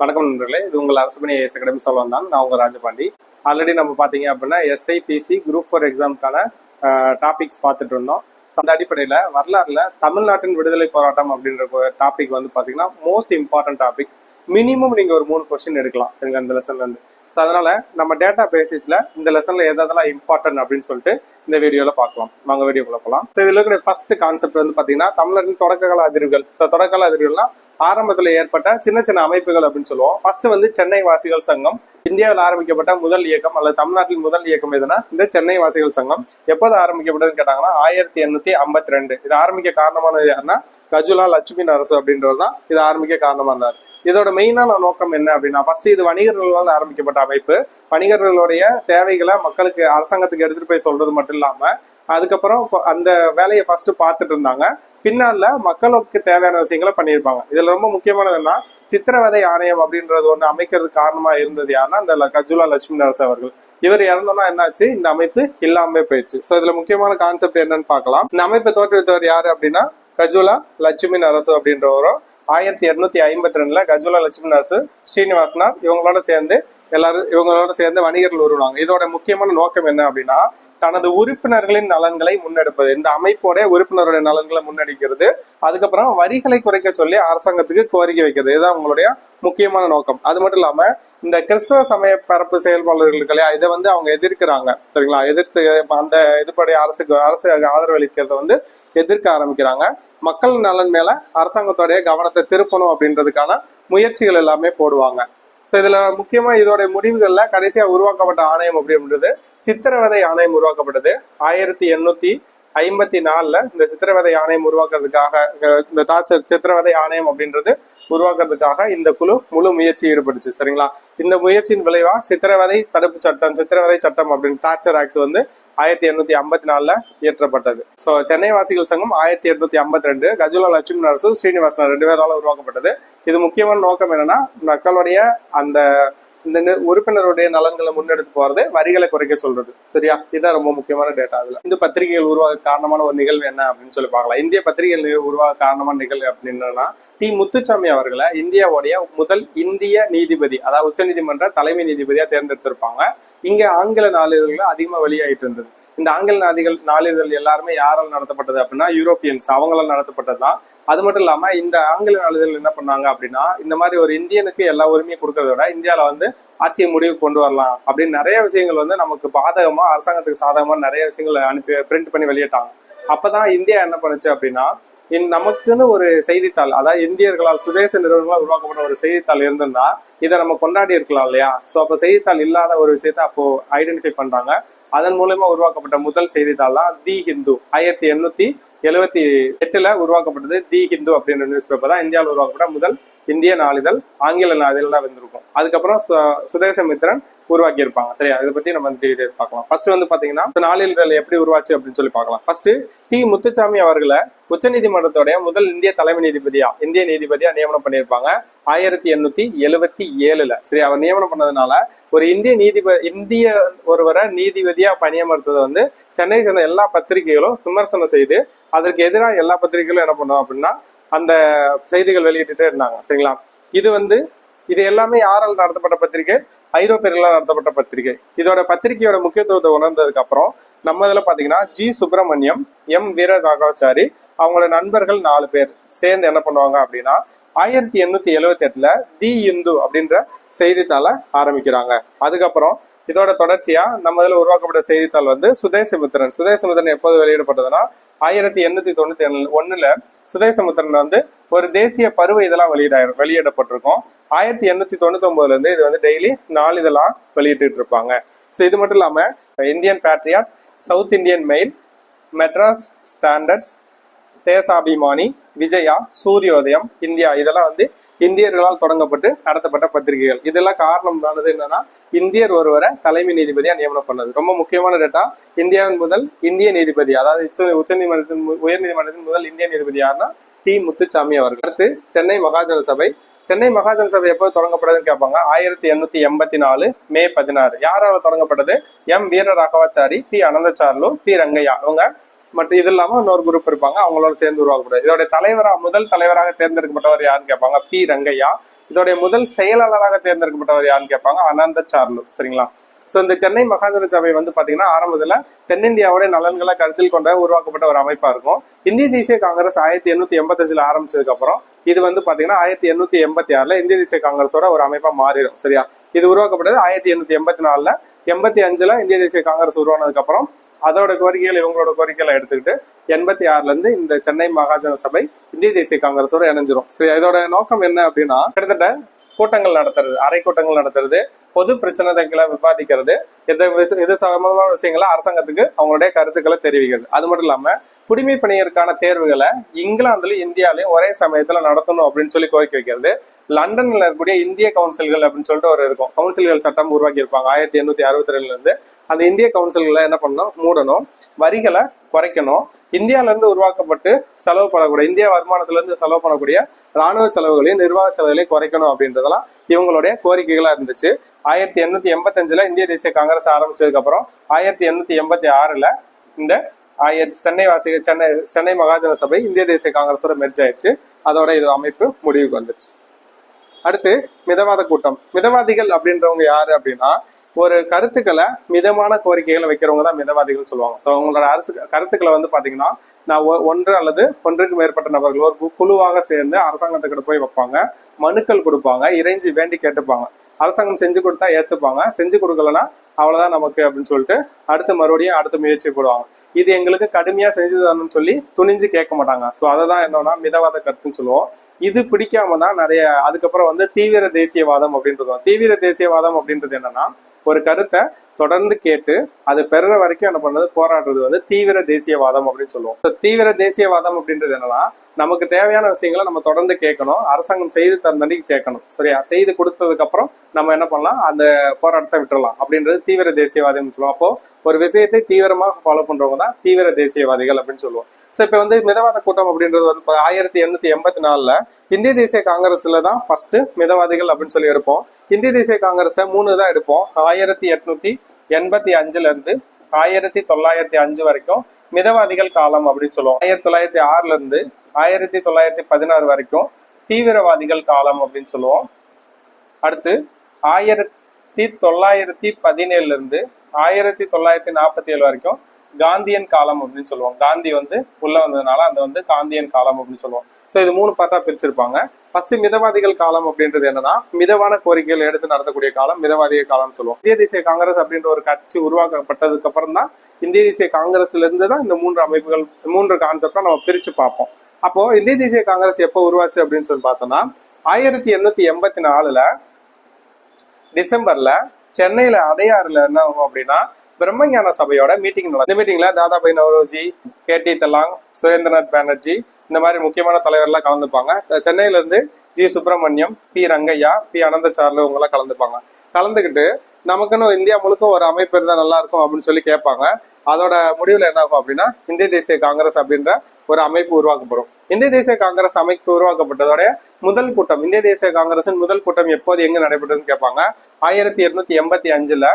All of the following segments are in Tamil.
வணக்கம் நண்பர்களே. இது உங்கள் அரசுபணி எஸ் அகாடமி சொல்லுவோம் தான். நான் உங்கள் ராஜபாண்டி. ஆல்ரெடி நம்ம பார்த்தீங்க அப்படின்னா எஸ்ஐபிசி குரூப் ஃபோர் எக்ஸாமுக்கான டாபிக்ஸ் பார்த்துட்டு இருந்தோம். ஸோ அந்த அடிப்படையில் வரலாறுல தமிழ்நாட்டின் விடுதலை போராட்டம் அப்படின்ற டாபிக் வந்து பார்த்தீங்கன்னா மோஸ்ட் இம்பார்ட்டன்ட் டாபிக் மினிமம் நீங்கள் ஒரு மூணு கொஸ்டின் எடுக்கலாம். சரிங்க அந்த லெசன்லேருந்து ஸோ அதனால் நம்ம டேட்டா பேசிஸில் இந்த லெசனில் எதெல்லாம் இம்பார்ட்டன்ட் அப்படின்னு சொல்லிட்டு இந்த வீடியோல பார்க்கலாம். வாங்க வீடியோக்குள்ள போகலாம் ஸோ இதில் இருக்கிற ஃபர்ஸ்ட் கான்செப்ட் வந்து பார்த்தீங்கன்னா தமிழ்நாட்டின் தொடக்ககால அதிர்வுகள். ஸோ தொடக்ககால அதிர்வுகள்னா ஆரம்பத்தில் ஏற்பட்ட சின்ன சின்ன அமைப்புகள் அப்படின்னு சொல்லுவோம். ஃபர்ஸ்ட் வந்து சென்னை வாசிகள் சங்கம். இந்தியாவில் ஆரம்பிக்கப்பட்ட முதல் இயக்கம் அல்லது தமிழ்நாட்டில் முதல் இயக்கம் எதுனா இந்த சென்னை வாசிகள் சங்கம். எப்போது ஆரம்பிக்கப்பட்டதுன்னு கேட்டாங்கன்னா ஆயிரத்தி எண்ணூத்தி ஐம்பத்தி ரெண்டு. இது ஆரம்பிக்க காரணமானது யாருன்னா கஜுலா லட்சுமி நரசு அப்படின்றது தான் இது ஆரம்பிக்க காரணமா இருந்தார் இதோட மெயினான நோக்கம் என்ன அப்படின்னா ஃபர்ஸ்ட் இது வணிகர்களால் ஆரம்பிக்கப்பட்ட அமைப்பு. வணிகர்களுடைய தேவைகளை மக்களுக்கு அரசாங்கத்துக்கு எடுத்துட்டு போய் சொல்றது மட்டும் இல்லாம அதுக்கப்புறம் அந்த வேலையை ஃபர்ஸ்ட் பார்த்துட்டு இருந்தாங்க. பின்னால மக்களுக்கு தேவையான விஷயங்களை பண்ணியிருப்பாங்க. இதுல ரொம்ப முக்கியமானதுன்னா சித்திரவதை ஆணையம் அப்படின்றது ஒண்ணு அமைக்கிறதுக்கு காரணமா இருந்தது யாருன்னா அந்த கஜுலா லட்சுமி நரசு அவர்கள். இவர் இறந்தோன்னா என்னாச்சு? இந்த அமைப்பு இல்லாம போயிடுச்சு. சோ இதுல முக்கியமான கான்செப்ட் என்னன்னு பார்க்கலாம். இந்த அமைப்பை தோற்றுவித்தவர் யாரு அப்படின்னா கஜுலா லட்சுமி நரசு அப்படின்றவரும் ஆயிரத்தி இரநூத்தி ஐம்பத்தி ரெண்டுல கஜுலா லட்சுமி நரசு ஸ்ரீனிவாசனார் இவங்களோட சேர்ந்து எல்லாரும் இவங்களோட சேர்ந்து வணிகர்கள் உருவாங்க இதோட முக்கியமான நோக்கம் என்ன அப்படின்னா தனது உறுப்பினர்களின் நலன்களை முன்னெடுப்பது. இந்த அமைப்போட உறுப்பினருடைய நலன்களை முன்னெடுக்கிறது. அதுக்கப்புறம் வரிகளை குறைக்க சொல்லி அரசாங்கத்துக்கு கோரிக்கை வைக்கிறது. இதுதான் அவங்களுடைய முக்கியமான நோக்கம். அது மட்டும் இல்லாம இந்த கிறிஸ்தவ சமய பரப்பு செயல்பாளர்கள் இல்லையா இதை வந்து அவங்க எதிர்க்கிறாங்க. சரிங்களா? எதிர்த்து அந்த இதுபடி அரசுக்கு அரசு ஆதரவு அளிக்கிறத வந்து எதிர்க்க ஆரம்பிக்கிறாங்க. மக்கள் நலன் மேல அரசாங்கத்தோடைய கவனத்தை திருப்பணும் அப்படின்றதுக்கான முயற்சிகள் எல்லாமே போடுவாங்க. ஸோ இதில் முக்கியமாக இதோட முடிவுகளில் கடைசியாக உருவாக்கப்பட்ட ஆணையம் அப்படின்றது சித்திரவதை ஆணையம் உருவாக்கப்பட்டது. ஆயிரத்தி எண்ணூற்றி ஐம்பத்தி நாலில் இந்த சித்திரவதை ஆணையம் உருவாக்குறதுக்காக இந்த டார்ச்சர் சித்திரவதை ஆணையம் அப்படின்றது உருவாக்குறதுக்காக இந்த குழு முழு முயற்சி ஈடுபட்டுச்சு சரிங்களா? இந்த முயற்சியின் விளைவா சித்திரவதை தடுப்பு சட்டம் சித்திரவதை சட்டம் அப்படின்னு டார்ச்சர் ஆக்ட் வந்து ஆயிரத்தி எண்ணூத்தி ஐம்பத்தி நாலுல இயற்றப்பட்டது. ஸோ சென்னை வாசிகள் சங்கம் ஆயிரத்தி எண்ணூத்தி ஐம்பத்தி ரெண்டு கஜுலா லட்சுமி நரசு ஸ்ரீனிவாசன் ரெண்டு பேரால உருவாக்கப்பட்டது. இது முக்கியமான நோக்கம் என்னன்னா மக்களுடைய அந்த இந்த உறுப்பினருடைய நலன்களை முன்னெடுத்து போறது வரிகளை குறைக்க சொல்றது. சரியா? இதுதான் ரொம்ப முக்கியமான டேட்டா அதுல. இந்த பத்திரிகைகள் உருவாக காரணமான ஒரு நிகழ்வு என்ன அப்படின்னு சொல்லி பார்க்கலாம். இந்திய பத்திரிகைகள் உருவாக காரணமான நிகழ்வு அப்படின்னா டி முத்துசாமி அவர்களை இந்தியாவுடைய முதல் இந்திய நீதிபதி அதாவது உச்சநீதிமன்ற தலைமை நீதிபதியா தேர்ந்தெடுத்திருப்பாங்க. இங்க ஆங்கில நாளிதழ்கள் அதிகமா வெளியாயிட்டு இருந்தது. இந்த ஆங்கில நாதிகள் நாளிதழ் எல்லாருமே யாரால் நடத்தப்பட்டது அப்படின்னா யூரோப்பியன்ஸ். அவங்களால் நடத்தப்பட்டது தான் அது மட்டும் இல்லாம இந்த ஆங்கில நாளிதழ் என்ன பண்ணாங்க அப்படின்னா இந்த மாதிரி ஒரு இந்தியனுக்கு எல்லா உரிமையும் கொடுக்கறத விட இந்தியால வந்து ஆட்சியை முடிவு கொண்டு வரலாம் அப்படின்னு நிறைய விஷயங்கள் வந்து நமக்கு பாதகமா அரசாங்கத்துக்கு சாதகமா நிறைய விஷயங்கள் அனுப்பி பிரிண்ட் பண்ணி வெளியிட்டாங்க. அப்பதான் இந்தியா என்ன பண்ணுச்சு அப்படின்னா நமக்குன்னு ஒரு செய்தித்தாள் அதாவது இந்தியர்களால் சுதேச நிறுவனங்களால் உருவாக்கப்பட்ட ஒரு செய்தித்தாள் இருந்திருந்தா இதை நம்ம கொண்டாடி இருக்கலாம் இல்லையா? ஸோ அப்போ செய்தித்தாள் இல்லாத ஒரு விஷயத்த அப்போ ஐடென்டிஃபை பண்றாங்க. அதன் மூலயமா உருவாக்கப்பட்ட முதல் செய்தித்தாள் தான் தி ஹிந்து. ஆயிரத்தி எண்ணூத்தி எழுவத்தி எட்டுல உருவாக்கப்பட்டது தி ஹிந்து அப்படின்ற நியூஸ் பேப்பர் தான். இந்தியாவில் உருவாக்கப்பட்ட முதல் இந்திய நாளிதழ் ஆங்கில நாளிதழ் தான் வந்திருக்கும். அதுக்கப்புறம் சு- சுதேசமித்திரன் உருவாக்கி இருப்பாங்க சரியா? இதை பத்தி நம்ம டீடைல் பார்க்கலாம். ஃபர்ஸ்ட் வந்து பாத்தீங்கன்னா இந்த நாளிதழ் எப்படி உருவாச்சு அப்படின்னு சொல்லி பார்க்கலாம். ஃபர்ஸ்ட் டி முத்துசாமி அவர்களை உச்சநீதிமன்றத்தோடைய முதல் இந்திய தலைமை நீதிபதியா இந்திய நீதிபதியா நியமனம் பண்ணியிருப்பாங்க. ஆயிரத்தி எண்ணூத்தி எழுவத்தி ஏழுல. சரி அவர் நியமனம் பண்ணதுனால ஒரு இந்திய நீதிபதி இந்திய ஒருவரை நீதிபதியா பணியமர்த்ததை வந்து சென்னை சேர்ந்த எல்லா பத்திரிகைகளும் விமர்சனம் செய்து அதற்கு எதிராக எல்லா பத்திரிகைகளும் என்ன பண்ணோம் அப்படின்னா அந்த செய்திகள் வெளியிட்டுட்டே இருந்தாங்க. சரிங்களா? இது வந்து இது எல்லாமே யாரால் நடத்தப்பட்ட பத்திரிகை? ஐரோப்பியர்களால் நடத்தப்பட்ட பத்திரிகை. இதோட பத்திரிகையோட முக்கியத்துவத்தை உணர்ந்ததுக்கு அப்புறம் நம்ம இதில் பார்த்தீங்கன்னா ஜி சுப்பிரமணியம் எம் வீர ராகவாச்சாரி அவங்களோட நண்பர்கள் நாலு பேர் சேர்ந்து என்ன பண்ணுவாங்க அப்படின்னா ஆயிரத்தி எண்ணூத்தி எழுவத்தி எட்டுல தி இந்து அப்படின்ற செய்தித்தாளை ஆரம்பிக்கிறாங்க. அதுக்கப்புறம் இதோட தொடர்ச்சியா நம்ம இதில் உருவாக்கப்பட்ட செய்தித்தாள் வந்து சுதேசமுத்திரன். சுதேசமுத்திரன் எப்போது வெளியிடப்பட்டதுன்னா ஆயிரத்தி எண்ணூத்தி தொண்ணூத்தி ஒண்ணுல சுதேசமுத்திரன் வந்து ஒரு தேசிய பருவ இதெல்லாம் வெளியிட வெளியிடப்பட்டிருக்கும். ஆயிரத்தி எண்ணூத்தி தொண்ணூத்தி ஒன்பதுல இருந்து இது வந்து டெய்லி நாளிதழாக வெளியிட்டு இருப்பாங்க ஸோ இது மட்டும் இல்லாம Indian Patriot South Indian Mail Madras Standards Desabhimani Vijaya Suryodayam India இதெல்லாம் வந்து இந்தியர்களால் தொடங்கப்பட்டு நடத்தப்பட்ட பத்திரிகைகள். இதெல்லாம் காரணம் ஆனது என்னன்னா இந்தியர் ஒருவரை தலைமை நீதிபதியா நியமனம் பண்ணது. ரொம்ப முக்கியமான டேட்டா இந்தியாவின் முதல் இந்திய நீதிபதி அதாவது உச்ச- உச்சநீதிமன்றத்தின் உயர்நீதிமன்றத்தின் முதல் இந்திய நீதிபதி யாருன்னா டி முத்துசாமி அவர்கள். அடுத்து சென்னை மகாஜன சபை சென்னை மகாஜன சபை எப்போது தொடங்கப்பட்டதுன்னு கேட்பாங்க. ஆயிரத்தி எண்ணூத்தி எண்பத்தி நாலு மே பதினாறு. யாரால தொடங்கப்பட்டது? M Veera Raghavachari P Ananthacharlu P Rangaiah. அவங்க மற்றும் இது இல்லாம இன்னொரு குரூப் இருப்பாங்க. அவங்களோட சேர்ந்து உருவாக்கப்படுது. இதோட தலைவரா முதல் தலைவராக தேர்ந்தெடுக்கப்பட்டவர் யாருன்னு கேட்பாங்க. பி ரங்கையா இதோடைய முதல் செயலாளராக தேர்ந்தெடுக்கப்பட்டவர் யாருன்னு கேட்பாங்க? அனந்த சார்லு. சரிங்களா? ஸோ இந்த சென்னை மகாஜன சபை வந்து பார்த்தீங்கன்னா ஆரம்பத்தில் தென்னிந்தியாவுடைய நலன்களை கருத்தில் கொண்ட உருவாக்கப்பட்ட ஒரு அமைப்பாக இருக்கும். இந்திய தேசிய காங்கிரஸ் ஆயிரத்தி எண்ணூற்றி எண்பத்தஞ்சில் ஆரம்பிச்சதுக்கப்புறம் இது வந்து பார்த்தீங்கன்னா ஆயிரத்தி எண்ணூற்றி எண்பத்தி ஆறில் இந்திய தேசிய காங்கிரஸோட ஒரு அமைப்பாக மாறிடும். சரியா? இது உருவாக்கப்பட்டது ஆயிரத்தி எண்ணூற்றி எண்பத்தி நாலில். எண்பத்தி அஞ்சில் இந்திய தேசிய காங்கிரஸ் உருவானதுக்கப்புறம் அதோட கோரிக்கைகள் இவங்களோட கோரிக்கைகளை எடுத்துக்கிட்டு எண்பத்தி ஆறுல இருந்து இந்த சென்னை மகாஜன சபை இந்திய தேசிய காங்கிரஸோட இணைஞ்சிரும். சரி இதோட நோக்கம் என்ன அப்படின்னா கிட்டத்தட்ட கூட்டங்கள் நடத்துறது அரை கூட்டங்கள் நடத்துறது பொது பிரச்சனைகளை விவாதிக்கிறது எந்த இது சம்பந்தமான விஷயங்களை அரசாங்கத்துக்கு அவங்களுடைய கருத்துக்களை தெரிவிக்கிறது. அது மட்டும் இல்லாம குடிமை பணியருக்கான தேர்வுகளை இங்கிலாந்துலயும் இந்தியாலையும் ஒரே சமயத்துல நடத்தணும் அப்படின்னு சொல்லி கோரிக்கை வைக்கிறது. லண்டன்ல இருக்கக்கூடிய இந்திய கவுன்சில்கள் அப்படின்னு சொல்லிட்டு ஒரு இருக்கும். கவுன்சில்கள் சட்டம் உருவாக்கி இருப்பாங்க ஆயிரத்தி எண்ணூத்தி அறுபத்தி ரெண்டுல இருந்து அந்த இந்திய கவுன்சில்களை என்ன பண்ணணும்? மூடணும். வரிகளை குறைக்கணும். இந்தியாவிலேருந்து உருவாக்கப்பட்டு செலவு பண்ணக்கூடிய இந்திய வருமானத்திலேருந்து செலவு பண்ணக்கூடிய ராணுவ செலவுகளையும் நிர்வாக செலவுகளையும் குறைக்கணும் அப்படின்றதெல்லாம் இவங்களுடைய கோரிக்கைகளாக இருந்துச்சு. ஆயிரத்தி எண்ணூற்றி எண்பத்தஞ்சில் இந்திய தேசிய காங்கிரஸ் ஆரம்பிச்சதுக்கப்புறம் ஆயிரத்தி எண்ணூற்றி எண்பத்தி ஆறில் இந்த ஆயிரத்தி சென்னை வாசிகள் சென்னை சென்னை மகாஜன சபை இந்திய தேசிய காங்கிரஸோட மெர்ஜ் ஆயிடுச்சு. அதோட இது அமைப்பு முடிவுக்கு வந்துச்சு. அடுத்து மிதவாத கூட்டம். மிதவாதிகள் அப்படின்றவங்க யாரு அப்படின்னா ஒரு கருத்துக்களை மிதமான கோரிக்கைகளை வைக்கிறவங்க தான் மிதவாதிகள் சொல்லுவாங்க. ஸோ அவங்களோட அரசு கருத்துக்களை வந்து பார்த்தீங்கன்னா நான் ஒ- ஒன்று அல்லது ஒன்றுக்கு மேற்பட்ட நபர்கள் ஒரு கு- குழுவாக சேர்ந்து அரசாங்கத்துக்கிட்ட போய் வைப்பாங்க. மனுக்கள் கொடுப்பாங்க. இறைஞ்சி வேண்டி கேட்டுப்பாங்க. அரசாங்கம் செஞ்சு கொடுத்தா ஏற்றுப்பாங்க செஞ்சு கொடுக்கலன்னா அவ்வளோதான் நமக்கு அப்படின்னு சொல்லிட்டு அடுத்து மறுபடியும் அடுத்த முயற்சி போடுவாங்க. இது எங்களுக்கு கடுமையாக செஞ்சு தரணும்னு சொல்லி துணிஞ்சு கேட்க மாட்டாங்க. ஸோ அதை தான் என்னன்னா மிதவாத கருத்துன்னு சொல்லுவோம். இது பிடிக்காம தான் நிறைய அதுக்கப்புறம் வந்து தீவிர தேசியவாதம் அப்படின்றது தீவிர தேசியவாதம் அப்படின்றது என்னன்னா ஒரு கருத்தை தொடர்ந்து கேட்டு அது பெறுற வரைக்கும் என்ன பண்றது போராடுறது வந்து தீவிர தேசியவாதம் அப்படின்னு சொல்லுவோம். தீவிர தேசியவாதம் அப்படின்றது என்னன்னா நமக்கு தேவையான விஷயங்களை நம்ம தொடர்ந்து கேட்கணும். அரசாங்கம் செய்து தந்தன்னைக்கு கேட்கணும். சரியா? செய்து கொடுத்ததுக்கப்புறம் நம்ம என்ன பண்ணலாம்? அந்த போராட்டத்தை விட்டுறலாம். அப்படின்றது தீவிர தேசியவாதின்னு சொல்லுவோம் அப்போ ஒரு விஷயத்தை தீவிரமாக ஃபாலோ பண்றவங்க தான் தீவிர தேசியவாதிகள் அப்படின்னு சொல்லுவோம். ஸோ இப்போ வந்து மிதவாத கூட்டம் அப்படின்றது வந்து ஆயிரத்தி எண்ணூத்தி எண்பத்தி நாலுல இந்திய தேசிய காங்கிரஸ்ல தான் ஃபர்ஸ்ட் மிதவாதிகள் அப்படின்னு சொல்லி எடுப்போம். இந்திய தேசிய காங்கிரஸை மூணு தான் எடுப்போம். ஆயிரத்தி எட்நூத்தி எண்பத்தி அஞ்சுல இருந்து ஆயிரத்தி தொள்ளாயிரத்தி அஞ்சு வரைக்கும் மிதவாதிகள் காலம் அப்படின்னு சொல்லுவோம். ஆயிரத்தி தொள்ளாயிரத்தி ஆறுல இருந்து ஆயிரத்தி தொள்ளாயிரத்தி பதினாறு வரைக்கும் தீவிரவாதிகள் காலம் அப்படின்னு சொல்லுவோம். அடுத்து ஆயிரத்தி தொள்ளாயிரத்தி பதினேழுலேருந்து ஆயிரத்தி தொள்ளாயிரத்தி நாற்பத்தி ஏழு வரைக்கும் காந்தியன் காலம் அப்படின்னு சொல்லுவோம். காந்தி வந்து உள்ள வந்ததுனால அந்த வந்து காந்தியன் காலம் அப்படின்னு சொல்லுவோம். ஸோ இது மூணு பார்ட்டா பிரிச்சிருப்பாங்க. ஃபர்ஸ்ட் மிதவாதிகள் காலம் அப்படின்றது என்னன்னா மிதவான கோரிக்கைகள் எடுத்து நடத்தக்கூடிய காலம் மிதவாதிகள் காலம்னு சொல்லுவோம். இந்திய தேசிய காங்கிரஸ் அப்படின்ற ஒரு கட்சி உருவாக்கப்பட்டதுக்கு அப்புறம் தான் இந்திய தேசிய காங்கிரஸ்ல இருந்து தான் இந்த மூன்று அமைப்புகள் மூன்று கான்செப்டா நம்ம பிரிச்சு பார்ப்போம். அப்போ இந்திய தேசிய காங்கிரஸ் எப்போ உருவாச்சு அப்படின்னு சொல்லி பார்த்தோம்னா ஆயிரத்தி எண்ணூத்தி எண்பத்தி நாலுல டிசம்பர்ல சென்னையில அடையாறுல என்ன ஆகும் அப்படின்னா பிரம்மஞான சபையோட மீட்டிங் நடக்கும். இந்த மீட்டிங்ல தாதாபாய் நவரோஜி கே டி தலாங் சுரேந்திரநாத் பானர்ஜி இந்த மாதிரி முக்கியமான தலைவர்லாம் கலந்துப்பாங்க. சென்னையில இருந்து G. Subramaniam P. Rangaiah P. Ananthacharlu இவங்கெல்லாம் கலந்துப்பாங்க. கலந்துக்கிட்டு நமக்குன்னு இந்தியா முழுக்க ஒரு அமைப்பு இருந்தா நல்லா இருக்கும் அப்படின்னு சொல்லி கேட்பாங்க. அதோட முடிவில் என்ன ஆகும் அப்படின்னா இந்திய தேசிய காங்கிரஸ் அப்படின்ற ஒரு அமைப்பு உருவாக்கப்படும் இந்திய தேசிய காங்கிரஸ் அமைப்பு உருவாக்கப்பட்டதோட முதல் கூட்டம் இந்திய தேசிய காங்கிரசின் முதல் கூட்டம் எப்போது எங்க நடைபெற்றதுன்னு கேட்பாங்க? ஆயிரத்தி எட்நூத்தி எண்பத்தி அஞ்சுல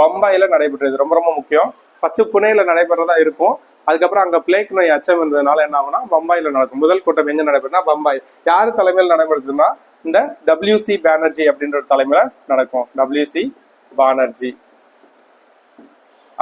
பம்பாயில நடைபெற்றது. ரொம்ப ரொம்ப முக்கியம். ஃபர்ஸ்ட் புனேல நடைபெறதா இருக்கும். அதுக்கப்புறம் அங்க பிளேக் நோய் அச்சம் இருந்ததுனால என்ன ஆகும்னா பம்பாயில நடக்கும். முதல் கூட்டம் எங்க நடைபெறுனா பம்பாய். யார் தலைமையில் நடைபெறுதுன்னா இந்த டபிள்யூசி பானர்ஜி அப்படின்ற ஒரு தலைமையில நடக்கும். டபிள்யூசி பானர்ஜி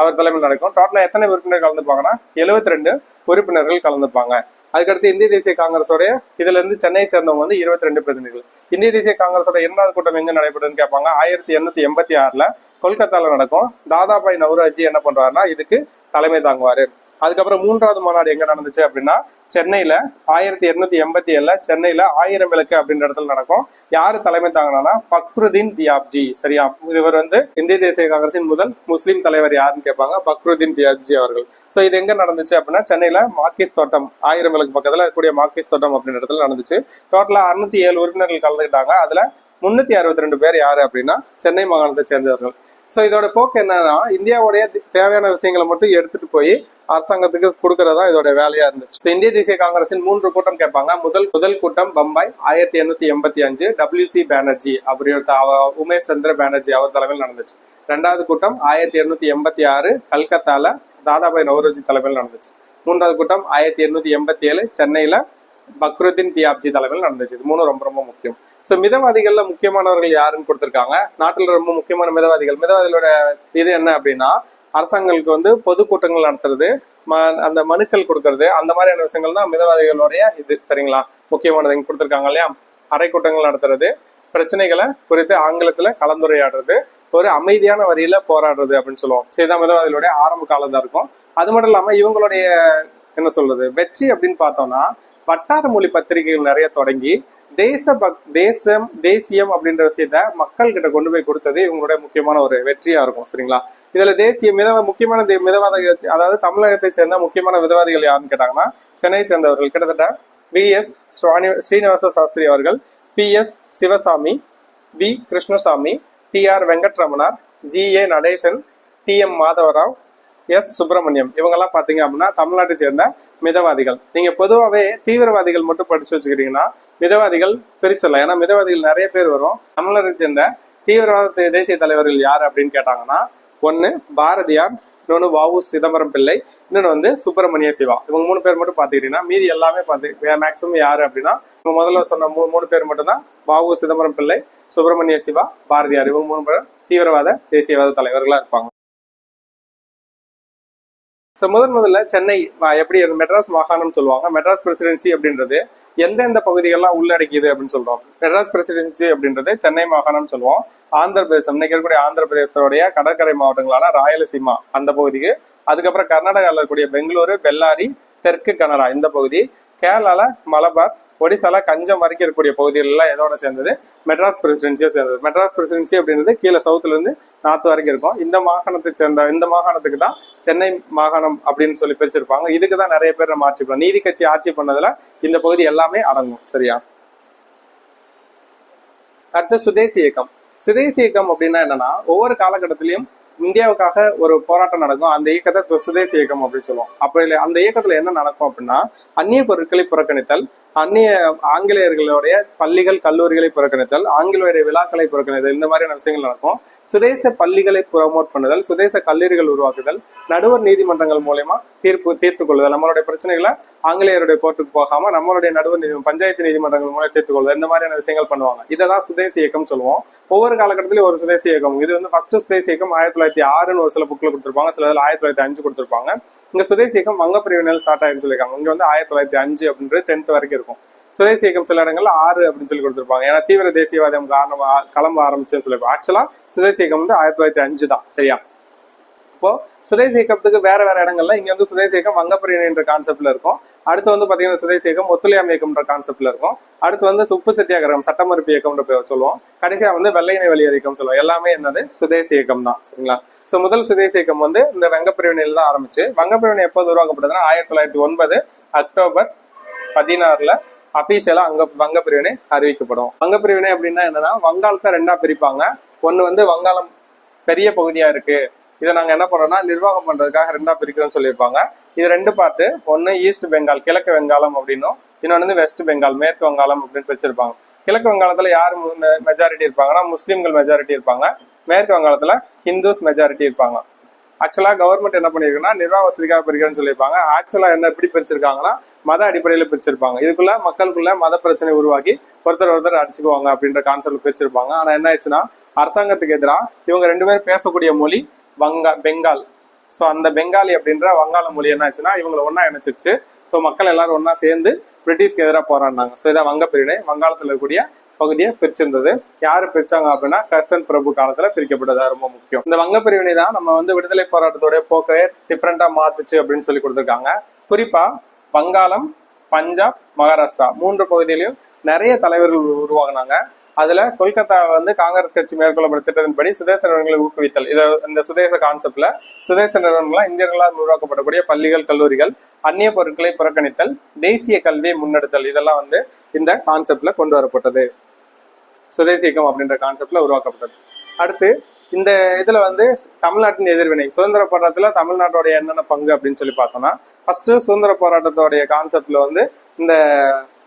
அவர் தலைமையில் நடக்கும். டோட்டலாக எத்தனை உறுப்பினர் கலந்துப்பாங்கன்னா? 72 ரெண்டு உறுப்பினர்கள் கலந்துப்பாங்க. அதுக்கடுத்து இந்திய தேசிய காங்கிரஸோட இதுல இருந்து சென்னையை சேர்ந்தவங்க வந்து 22 ரெண்டு பிரதிநிதிகள். இந்திய தேசிய காங்கிரஸோட இரண்டாவது கூட்டம் எங்க நடைபெறுதுன்னு கேட்பாங்க. ஆயிரத்தி எண்ணூத்தி எண்பத்தி ஆறுல கொல்கத்தால நடக்கும். தாதாபாய் நவராஜி என்ன பண்றாருன்னா இதுக்கு தலைமை தாங்குவாரு. அதுக்கப்புறம் மூன்றாவது மாநாடு எங்க நடந்துச்சு அப்படின்னா சென்னையில ஆயிரத்தி எண்ணூத்தி எண்பத்தி ஏழுல சென்னையில ஆயிரம் விளக்கு அப்படின்ற இடத்துல நடக்கும். யாரு தலைமை தாங்கினா பக்ருதீன் தியாப்ஜி. சரியா? இவர் வந்து இந்திய தேசிய காங்கிரசின் முதல் முஸ்லீம் தலைவர் யாருன்னு கேட்பாங்க? பக்ருதீன் தியாப்ஜி அவர்கள். சோ இது எங்க நடந்துச்சு அப்படின்னா சென்னையில மார்க்கிஸ் தோட்டம் ஆயிரம் விளக்கு பக்கத்துல இருக்கக்கூடிய மார்க்கிஸ் தோட்டம் அப்படின்ற இடத்துல நடந்துச்சு. டோட்டலா அறுநூத்தி ஏழு உறுப்பினர்கள் கலந்துக்கிட்டாங்க. அதுல முன்னூத்தி அறுபத்தி ரெண்டு பேர் யாரு அப்படின்னா சென்னை மாகாணத்தை சேர்ந்தவர்கள். ஸோ இதோட போக்கு என்னன்னா இந்தியாவுடைய தேவையான விஷயங்களை மட்டும் எடுத்துட்டு போய் அரசாங்கத்துக்கு கொடுக்கறதா இதோட வேலையா இருந்துச்சு. ஸோ இந்திய தேசிய காங்கிரசின் மூன்று கூட்டம் கேட்பாங்க. முதல் முதல் கூட்டம் பம்பாய் ஆயிரத்தி எண்ணூத்தி எண்பத்தி அஞ்சு டபிள்யூசி பானர்ஜி அப்படி உமேஷ் சந்திர பானர்ஜி அவர் தலைமையில் நடந்துச்சு. ரெண்டாவது கூட்டம் ஆயிரத்தி எண்ணூத்தி எண்பத்தி ஆறு கல்கத்தால தாதாபாய் நவரோஜி தலைமையில் நடந்துச்சு. மூன்றாவது கூட்டம் ஆயிரத்தி எண்ணூத்தி எண்பத்தி ஏழு சென்னையில பக்ருதீன் தியாப்ஜி தலைமையில் நடந்துச்சு. இது மூணு ரொம்ப ரொம்ப முக்கியம். ஸோ மிதவாதிகள்ல முக்கியமானவர்கள் யாருன்னு கொடுத்துருக்காங்க. நாட்டில் ரொம்ப முக்கியமான மிதவாதிகள். மிதவாதிகளோட இது என்ன அப்படின்னா அரசாங்கங்களுக்கு வந்து பொதுக்கூட்டங்கள் நடத்துறது ம அந்த மனுக்கள் கொடுக்கறது அந்த மாதிரியான விஷயங்கள் தான் மிதவாதிகளுடைய இது. சரிங்களா? முக்கியமானது இங்கே கொடுத்துருக்காங்க இல்லையா? அறை கூட்டங்கள் நடத்துறது பிரச்சனைகளை குறித்து ஆங்கிலத்துல கலந்துரையாடுறது ஒரு அமைதியான வரியில போராடுறது அப்படின்னு சொல்லுவோம். ஸோ இதான் மிதவாதிகளுடைய ஆரம்ப காலம் தான் இருக்கும். அது மட்டும் இல்லாம இவங்களுடைய என்ன சொல்றது வெற்றி அப்படின்னு பார்த்தோம்னா வட்டார மொழி பத்திரிகைகள் நிறைய தொடங்கி தேச பக் தேசம் தேசியம் அப்படின்ற விஷயத்த மக்கள் கிட்ட கொண்டு போய் கொடுத்தது இவங்களுடைய முக்கியமான ஒரு வெற்றியா இருக்கும் சரிங்களா? இதுல தேசிய மிதவ முக்கியமான தே- மிதவாதிகள் அதாவது தமிழகத்தை சேர்ந்த முக்கியமான மிதவாதிகள் யாருன்னு கேட்டாங்கன்னா சென்னையை சேர்ந்தவர்கள். கிட்டத்தட்ட வி எஸ் ஸ்ரீனிவாச சாஸ்திரி அவர்கள் P S Sivaswamy V Krishnaswamy T R Venkataramanar G A Natesan T M Madhavrao S Subramaniam. இவங்கெல்லாம் பார்த்தீங்க அப்படின்னா தமிழ்நாட்டை சேர்ந்த மிதவாதிகள். நீங்க பொதுவாகவே தீவிரவாதிகள் மட்டும் படிச்சு வச்சுக்கிட்டீங்கன்னா மிதவாதிகள் பிரிச்சிடலாம். ஏன்னா மிதவாதிகள் நிறைய பேர் வரும். தமிழ்நாட்டை சேர்ந்த தீவிரவாத தேசிய தலைவர்கள் யார் அப்படின்னு கேட்டாங்கன்னா ஒன்னு பாரதியார் இன்னொன்று வாவு சிதம்பரம் பிள்ளை இன்னொன்று வந்து சுப்பிரமணிய சிவா. இவங்க மூணு பேர் மட்டும் பார்த்துக்கிட்டீங்கன்னா மீதி எல்லாமே பார்த்து மேக்ஸிமம் யாரு அப்படின்னா நம்ம முதல்ல சொன்ன மூணு மூணு பேர் மட்டும் தான் வாவு சிதம்பரம் பிள்ளை சுப்பிரமணிய சிவா பாரதியார். இவங்க மூணு பேரும் தீவிரவாத தேசியவாத தலைவர்களா இருப்பாங்க. ஸோ முதன் முதல்ல சென்னை எப்படி மெட்ராஸ் மாகாணம் சொல்லுவாங்க. மெட்ராஸ் பிரசிடென்சி அப்படின்றது எந்தெந்த பகுதிகள்லாம் உள்ளடக்கியது அப்படின்னு சொல்றோம். மெட்ராஸ் பிரசிடென்சி அப்படின்றது சென்னை மாகாணம் சொல்லுவோம். ஆந்திர பிரதேசம் இன்னைக்கு இருக்கக்கூடிய ஆந்திர பிரதேசத்தோடைய கடற்கரை மாவட்டங்களான ராயலசீமா அந்த பகுதிக்கு. அதுக்கப்புறம் கர்நாடகாவில் இருக்கக்கூடிய பெங்களூரு பெல்லாரி தெற்கு கனடா இந்த பகுதி. கேரளால மலபார் ஒடிசால கஞ்சம் வரைக்கும் இருக்கக்கூடிய பகுதிகள் எல்லாம் எதோட சேர்ந்தது. மெட்ராஸ் பிரசிடென்சியா சேர்ந்தது. மெட்ராஸ் பிரசிடென்சி அப்படின்றது கீழே சவுத்துல இருந்து நார்த் வரைக்கும் இருக்கும். இந்த மாகாணத்தை சேர்ந்த இந்த மாகாணத்துக்கு தான் சென்னை மாகாணம் அப்படின்னு சொல்லி பிரிச்சிருப்பாங்க. இதுக்கு தான் நிறைய பேர் நம்ம ஆட்சி பண்ணோம். நீதி கட்சி ஆட்சி பண்ணதுல இந்த பகுதி எல்லாமே அடங்கும். சரியா? அடுத்து சுதேசி இயக்கம். சுதேசி இயக்கம் அப்படின்னா என்னன்னா ஒவ்வொரு காலகட்டத்திலையும் இந்தியாவுக்காக ஒரு போராட்டம் நடக்கும். அந்த இயக்கத்தை சுதேசி இயக்கம் அப்படின்னு சொல்லுவோம். அப்ப அந்த இயக்கத்துல என்ன நடக்கும் அப்படின்னா அந்நிய பொருட்களை புறக்கணித்தல் அந்நிய ஆங்கிலேயர்களுடைய பள்ளிகள் கல்லூரிகளை புறக்கணித்தல் ஆங்கிலேயருடைய விழாக்களை புறக்கணித்தல் இந்த மாதிரியான விஷயங்கள் நடக்கும். சுதேச பள்ளிகளை ப்ரமோட் பண்ணுதல் சுதேச கல்லூரிகள் உருவாக்குதல் நடுவர் நீதிமன்றங்கள் மூலயமா தீர்ப்பு தீர்த்து கொள்ளுதல். நம்மளுடைய பிரச்சனைகளை ஆங்கிலேயருடைய கோர்ட்டுக்கு போகாம நம்மளுடைய நடுவர் நீதி பஞ்சாயத்து நீதிமன்றங்கள் மூலம் தீர்த்து கொள்ளுதல் இந்த மாதிரியான விஷயங்கள் பண்ணுவாங்க. இதை தான் சுதேசி இயக்கம் சொல்லுவோம். ஒவ்வொரு காலகட்டத்திலும் ஒரு சுதேசி இயக்கம். இது வந்து ஃபர்ஸ்ட் சுதேசி இயக்கம் ஆயிரத்தி தொள்ளாயிரத்தி ஆறுன்னு ஒரு சில புக்கில் கொடுத்துருப்பாங்க. சில இதில் ஆயிரத்தி தொள்ளாயிரத்தி அஞ்சு கொடுத்துருப்பாங்க. இங்க சுதேசி இயக்கம் வங்க பிரிவினர் ஸ்டார்ட் ஆயிருன்னு சொல்லியிருக்காங்க. இங்க வந்து ஆயிரத்தி தொள்ளாயிரத்தி அஞ்சு அப்படின்றது டென்த் வரைக்கும் இருக்கும். சுதேசி இயக்கம் சில இடங்கள்ல ஆறு அப்படின்னு சொல்லி கொடுத்துருப்பாங்க. ஏன்னா தீவிர தேசியவாதம் காரணமாக கிளம்ப ஆரம்பிச்சுன்னு சொல்லியிருப்போம் ஆக்சுவலா சுதேசி இயக்கம் வந்து ஆயிரத்தி தொள்ளாயிரத்தி அஞ்சு தான். சரியா? இப்போ சுதேசி இயக்கத்துக்கு வேற வேற இடங்கள்ல இங்க வந்து சுதேசி இயக்கம் வங்கப்பிரியன்ற கான்செப்ட்ல இருக்கும். அடுத்து வந்து பாத்தீங்கன்னா சுதேசி இயக்கம் ஒத்துழையாமை இயக்கம்ன்ற கான்செப்ட்ல இருக்கும். அடுத்து வந்து உப்பு சத்தியாகிரகம் சட்டமறுப்பு இயக்கம்ன்ற பேர் சொல்லுவோம். கடைசியா வந்து வெள்ளையினை வெளியேறு இயக்கம் சொல்லுவோம். எல்லாமே என்னது? சுதேசி இயக்கம் தான். சரிங்களா? சோ முதல் சுதேசி இயக்கம் வந்து இந்த வங்கப்பிரிவினையில் தான் ஆரம்பிச்சு வங்கப்பிரிவினை எப்போது உருவாக்கப்பட்டதுன்னா ஆயிரத்தி தொள்ளாயிரத்தி ஒன்பது அக்டோபர் பதினாறுல அபிஷியலா அங்க வங்க பிரிவினை அறிவிக்கப்படும். வங்க பிரிவினை அப்படின்னா என்னன்னா வங்காளத்தை ரெண்டா பிரிப்பாங்க. ஒன்னு வந்து வங்காளம் பெரிய பகுதியா இருக்கு. இதை நாங்க என்ன பண்றோம்னா நிர்வாகம் பண்றதுக்காக ரெண்டா பிரிக்கிறோம்னு சொல்லியிருப்பாங்க. இது ரெண்டு பார்ட்டு ஒன்னு ஈஸ்ட் பெங்கால் கிழக்கு வெங்காலம் அப்படின்னும் இன்னொன்னு வந்து வெஸ்ட் பெங்கால் மேற்கு வங்காளம் அப்படின்னு பிரிச்சிருப்பாங்க. கிழக்கு வங்காளத்துல யார் மெஜாரிட்டி இருப்பாங்கன்னா முஸ்லீம்கள் மெஜாரிட்டி இருப்பாங்க. மேற்கு வங்காளத்துல ஹிந்துஸ் மெஜாரிட்டி இருப்பாங்க. ஆக்சுவலா கவர்மெண்ட் என்ன பண்ணிருக்குன்னா நிர்வாக வசதிக்காக பிரிக்கிறேன்னு சொல்லியிருப்பாங்க. ஆக்சுவலா என்ன எப்படி பிரிச்சிருக்காங்கன்னா மத அடிப்படையில் பிரிச்சிருப்பாங்க. இதுக்குள்ள மக்களுக்குள்ள மத பிரச்சனை உருவாக்கி ஒருத்தர் ஒருத்தர் அடிச்சுக்குவாங்க அப்படின்ற கான்செப்ட் பிரிச்சிருப்பாங்க. ஆனா என்ன ஆயிடுச்சுன்னா அரசாங்கத்துக்கு எதிராக இவங்க ரெண்டு பேரும் பேசக்கூடிய மொழி வங்கா பெங்கால். ஸோ அந்த பெங்காலி அப்படின்ற வங்காள மொழி என்ன ஆச்சுன்னா இவங்களை ஒண்ணா இணைச்சிருச்சு. ஸோ மக்கள் எல்லாரும் ஒன்றா சேர்ந்து பிரிட்டிஷ்க்கு எதிராக போராடினாங்க. ஸோ இதான் வங்க பிரிவினை வங்காளத்தில் இருக்கக்கூடிய பகுதியை பிரிச்சிருந்தது. யாரு பிரிச்சாங்க அப்படின்னா கர்சன் பிரபு காலத்துல பிரிக்கப்பட்டதா. ரொம்ப முக்கியம். இந்த வங்க பிரிவினை தான் நம்ம வந்து விடுதலை போராட்டத்தோடைய போக்கவே டிஃப்ரெண்டா மாத்துச்சு அப்படின்னு சொல்லி கொடுத்துருக்காங்க. குறிப்பா வங்காளம் பஞ்சாப் மகாராஷ்டிரா மூன்று பகுதியிலையும் நிறைய தலைவர்கள் உருவாகினாங்க. அதுல கொல்கத்தா வந்து காங்கிரஸ் கட்சி மேற்கொள்ளப்பட்ட திட்டத்தின்படி சுதேச நிறுவனங்களை ஊக்குவித்தல். இதை இந்த சுதேச கான்செப்ட்ல சுதேச நிறுவனங்களா இந்தியர்களால் உருவாக்கப்படக்கூடிய பள்ளிகள் கல்லூரிகள் அந்நிய பொருட்களை புறக்கணித்தல் தேசிய கல்வியை முன்னெடுத்தல் இதெல்லாம் வந்து இந்த கான்செப்ட்ல கொண்டு வரப்பட்டது. சுதேசி இயக்கம் அப்படின்ற கான்செப்ட்ல உருவாக்கப்பட்டது. அடுத்து இந்த இதுல வந்து தமிழ்நாட்டின் எதிர்வினை சுதந்திர போராட்டத்துல தமிழ்நாட்டோடைய என்னென்ன பங்கு அப்படின்னு சொல்லி பார்த்தோம்னா ஃபர்ஸ்ட் சுதந்திர போராட்டத்தோடைய கான்செப்ட்ல வந்து இந்த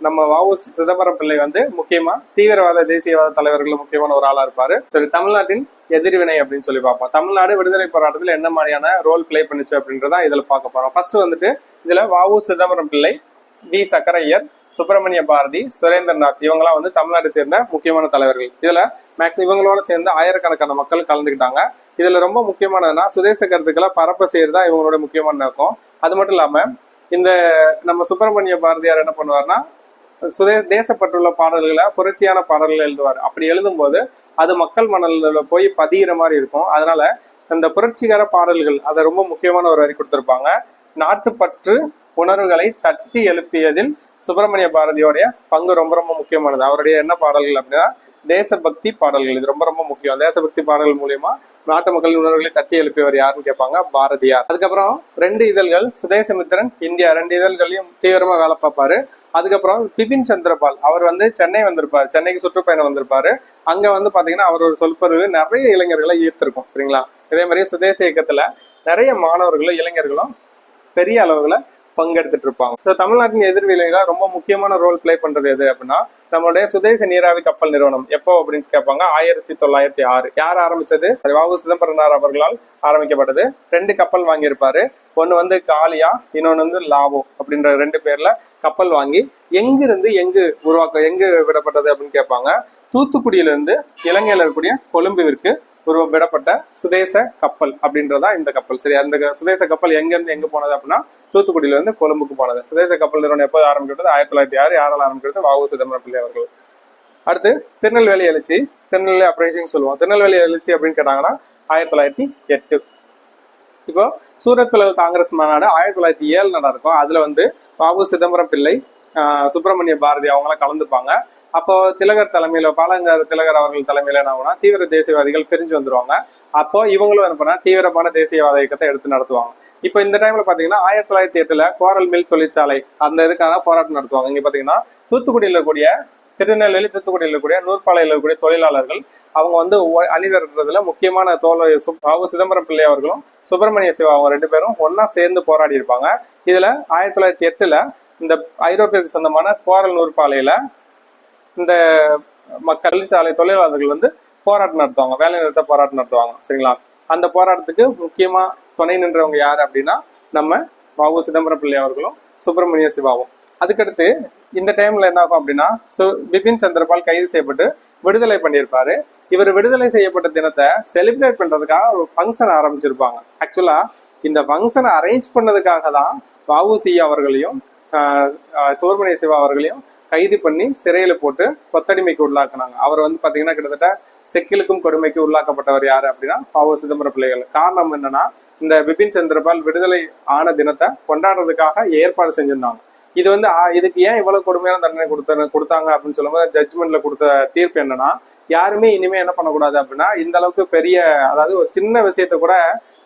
நம்ம வாவு சிதம்பரம் பிள்ளை வந்து முக்கியமா தீவிரவாத தேசியவாத தலைவர்கள் முக்கியமான ஒரு ஆளா இருப்பாரு. சரி தமிழ்நாட்டின் எதிர்வினை அப்படின்னு சொல்லி பார்ப்போம். தமிழ்நாடு விடுதலை போராட்டத்தில் என்ன மாதிரியான ரோல் ப்ளே பண்ணுச்சு அப்படின்றத இதுல பார்க்க போறோம். ஃபர்ஸ்ட் வந்துட்டு இதுல வாவு சிதம்பரம் பிள்ளை வி சக்கரையர் சுப்பிரமணிய பாரதி சுரேந்திரநாத் இவங்கெல்லாம் வந்து தமிழ்நாட்டை சேர்ந்த முக்கியமான தலைவர்கள். இதுல மேக்ஸிமம் இவங்களோட சேர்ந்து ஆயிரக்கணக்கான மக்கள் கலந்துக்கிட்டாங்க. இதுல ரொம்ப முக்கியமானதுன்னா சுதேச கருத்துக்களை பரப்ப செய்யறதா இவங்களோட முக்கியமான நோக்கம். அது மட்டும் இல்லாம இந்த நம்ம சுப்பிரமணிய பாரதியார் என்ன பண்ணுவார்னா சுதே தேசப்பற்றுள்ள பாடல்களை புரட்சியான பாடல்கள் எழுதுவார். அப்படி எழுதும்போது அது மக்கள் மனதில் போய் பதிகிற மாதிரி இருக்கும். அதனால இந்த புரட்சிகர பாடல்கள் அதை ரொம்ப முக்கியமான ஒரு வரி கொடுத்திருப்பாங்க. நாட்டுப்பற்று உணர்வுகளை தட்டி எழுப்பியதில் சுப்பிரமணிய பாரதியோடைய பங்கு ரொம்ப ரொம்ப முக்கியமானது. அவருடைய என்ன பாடல்கள் அப்படின்னா தேசபக்தி பாடல்கள். இது ரொம்ப ரொம்ப முக்கியம். தேசபக்தி பாடல்கள் மூலியமா நாட்டு மக்களின் உணர்வுகளை தட்டி எழுப்பியவர் யாருன்னு கேட்பாங்க? பாரதியார். அதுக்கப்புறம் ரெண்டு இதழ்கள் சுதேசமித்திரன் இந்தியா. ரெண்டு இதழ்களையும் தீவிரமா வேலை பார்ப்பாரு. அதுக்கப்புறம் பிபின் சந்திரபால். அவர் வந்து சென்னை வந்திருப்பாரு. சென்னைக்கு சுற்றுப்பயணம் வந்திருப்பாரு. அங்க வந்து பாத்தீங்கன்னா அவர் ஒரு நிறைய இளைஞர்களை ஈர்த்திருக்கும். சரிங்களா? இதே மாதிரி சுதேச இயக்கத்துல நிறைய மாணவர்களும் இளைஞர்களும் பெரிய அளவுகளை பங்கெடுத்துட்டு இருப்பாங்க ஸோ தமிழ்நாட்டின் எதிர்விலையில ரொம்ப முக்கியமான ரோல் ப்ளே பண்றது எது அப்படின்னா நம்மளுடைய சுதேச நீராவி கப்பல் நிறுவனம். எப்போ அப்படின்னு கேட்பாங்க? ஆயிரத்தி தொள்ளாயிரத்தி ஆறு. யார் ஆரம்பிச்சது? வாவு சிதம்பரனார் அவர்களால் ஆரம்பிக்கப்பட்டது. ரெண்டு கப்பல் வாங்கியிருப்பாரு. ஒன்னு வந்து காலியா இன்னொன்னு வந்து லாவோ அப்படின்ற ரெண்டு பேர்ல கப்பல் வாங்கி எங்கிருந்து எங்கு உருவாக்க எங்கு விடப்பட்டது அப்படின்னு கேட்பாங்க? தூத்துக்குடியிலிருந்து இலங்கையில இருக்கக்கூடிய கொழும்புவிற்கு உருவமிடப்பட்ட சுதேச கப்பல் அப்படின்றதா இந்த கப்பல். சரி அந்த சுதேச கப்பல் எங்கேருந்து எங்கே போனது அப்படின்னா தூத்துக்குடியிலேருந்து கொழும்புக்கு போனது. சுதேச கப்பல் நிறுவனம் எப்போது ஆரம்பிக்கிறது ஆயிரத்தி தொள்ளாயிரத்தி ஆறு யாரால் ஆரம்பிக்கிறது வாவு சிதம்பரம் பிள்ளை அவர்கள். அடுத்து திருநெல்வேலி எழுச்சி. திருநெல்வேலி அப்ரைசிங் சொல்லுவோம். திருநெல்வேலி எழுச்சி அப்படின்னு கேட்டாங்கன்னா ஆயிரத்தி தொள்ளாயிரத்தி எட்டு. இப்போ சூரத் பிளவு காங்கிரஸ் மாநாடு ஆயிரத்தி தொள்ளாயிரத்தி ஏழு நடக்கும் அதுல வந்து பாபு சிதம்பரம் பிள்ளை சுப்பிரமணிய பாரதி அவங்களாம் கலந்துப்பாங்க. அப்போ திலகர் தலைமையில பாலங்கர் திலகர் அவர்கள் தலைமையில என்ன ஆகும்னா தீவிர தேசியவாதிகள் பிரிஞ்சு வந்துருவாங்க. அப்போ இவங்களும் என்ன பண்ணா தீவிரமான தேசியவாத இயக்கத்தை எடுத்து நடத்துவாங்க. இப்போ இந்த டைம்ல பாத்தீங்கன்னா ஆயிரத்தி தொள்ளாயிரத்தி எட்டுல கோரல் மில் தொழிற்சாலை அந்த இதுக்கான போராட்டம் நடத்துவாங்க. இங்க பாத்தீங்கன்னா தூத்துக்குடியில் இருக்கக்கூடிய திருநெல்வேலி தூத்துக்குடியில் இருக்கக்கூடிய நூற்பாலையில் இருக்கக்கூடிய தொழிலாளர்கள் அவங்க வந்து ஒ- முக்கியமான தோல் அவங்க பாபு சிதம்பரம் பிள்ளை அவர்களும் சுப்பிரமணிய சிவா அவங்க ரெண்டு பேரும் ஒண்ணா சேர்ந்து போராடி இருப்பாங்க இதுல ஆயிரத்தி தொள்ளாயிரத்தி எட்டுல இந்த ஐரோப்பியருக்கு சொந்தமான கோரல் நூற்பாலையில இந்த மக்கள் தொழிற்சாலை தொழிலாளர்கள் வந்து போராட்டம் நடத்துவாங்க. வேலை நிறுத்த போராட்டம் நடத்துவாங்க. சரிங்களா? அந்த போராட்டத்துக்கு முக்கியமா துணை நின்றவங்க யார் அப்படின்னா நம்ம வாவு சிதம்பரம் பிள்ளை அவர்களும் சுப்பிரமணிய சிவாவும். அதுக்கடுத்து இந்த டைம்ல என்ன ஆகும் அப்படின்னா சு பிபின் சந்திரபால் கைது செய்யப்பட்டு விடுதலை பண்ணியிருப்பாரு. இவர் விடுதலை செய்யப்பட்ட தினத்தை செலிப்ரேட் பண்றதுக்காக ஒரு ஃபங்க்ஷன் ஆரம்பிச்சிருப்பாங்க. ஆக்சுவலா இந்த ஃபங்க்ஷனை அரேஞ்ச் பண்ணதுக்காக தான் வஉசி அவர்களையும் சுப்பிரமணிய சிவா அவர்களையும் கைது பண்ணி சிறையில் போட்டு கொத்தடிமைக்கு உள்ளாக்குனாங்க. அவர் வந்து பார்த்தீங்கன்னா கிட்டத்தட்ட செக்கிலுக்கும் கொடுமைக்கு உள்ளாக்கப்பட்டவர் யார் அப்படின்னா பாவ சிதம்பர பிள்ளைகள். காரணம் என்னன்னா இந்த பிபின் சந்திரபால் விடுதலை ஆன தினத்தை கொண்டாடுறதுக்காக ஏற்பாடு செஞ்சிருந்தாங்க. இது வந்து இதுக்கு ஏன் இவ்வளவு கொடுமையான தண்டனை கொடுத்த கொடுத்தாங்க அப்படின்னு சொல்லும்போது ஜட்ஜ்மெண்ட்ல கொடுத்த தீர்ப்பு என்னன்னா யாருமே இனிமே என்ன பண்ணக்கூடாது அப்படின்னா இந்த அளவுக்கு பெரிய அதாவது ஒரு சின்ன விஷயத்த கூட